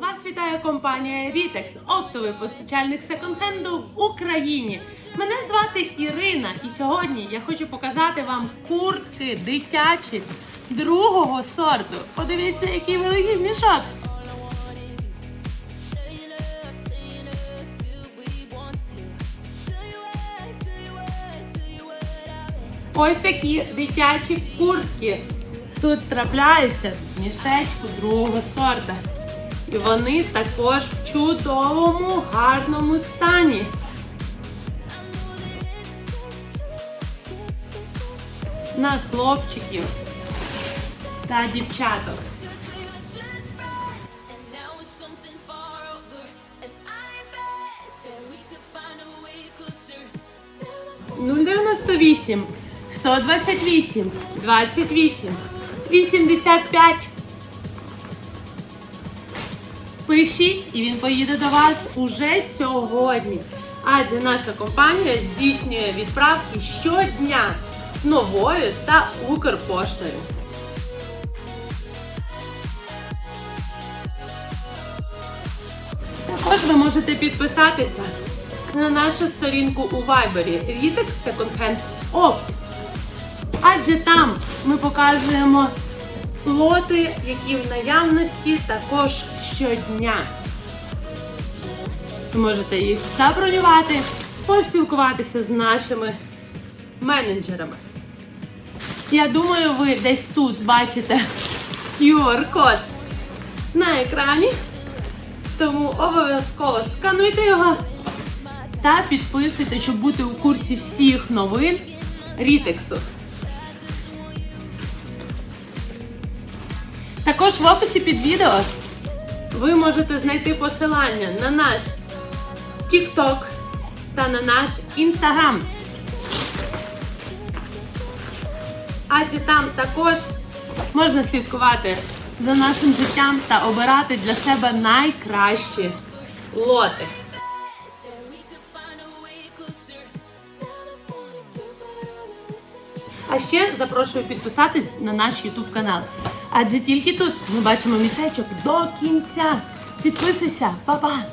Вас вітає компанія Ritex, оптовий постачальник секонд-хенду в Україні. Мене звати Ірина, і сьогодні я хочу показати вам куртки дитячі другого сорту. Подивіться, який великий мішок. Ось такі дитячі куртки. Тут трапляються мішечку другого сорта. І вони також в чудовому, гарному стані. На хлопчиків та дівчаток. Нуль 098 128 28 85 Пишіть і він поїде до вас уже сьогодні. Адже наша компанія здійснює відправки щодня новою та Укрпоштою. Також ви можете підписатися на нашу сторінку у Viber Ritex Second Hand Opt. Адже там ми показуємо лоти, які в наявності також щодня. Ви можете їх забронювати, поспілкуватися з нашими менеджерами. Я думаю, ви десь тут бачите QR-код на екрані. Тому обов'язково скануйте його та підписуйте, щоб бути у курсі всіх новин Рітексу. Також в описі під відео ви можете знайти посилання на наш TikTok та на наш Instagram. Адже там також можна слідкувати за нашим життям та обирати для себе найкращі лоти. А ще запрошую підписатись на наш YouTube канал. Адже тільки тут ми бачимо мішечок до кінця. Підписуйся, па-па!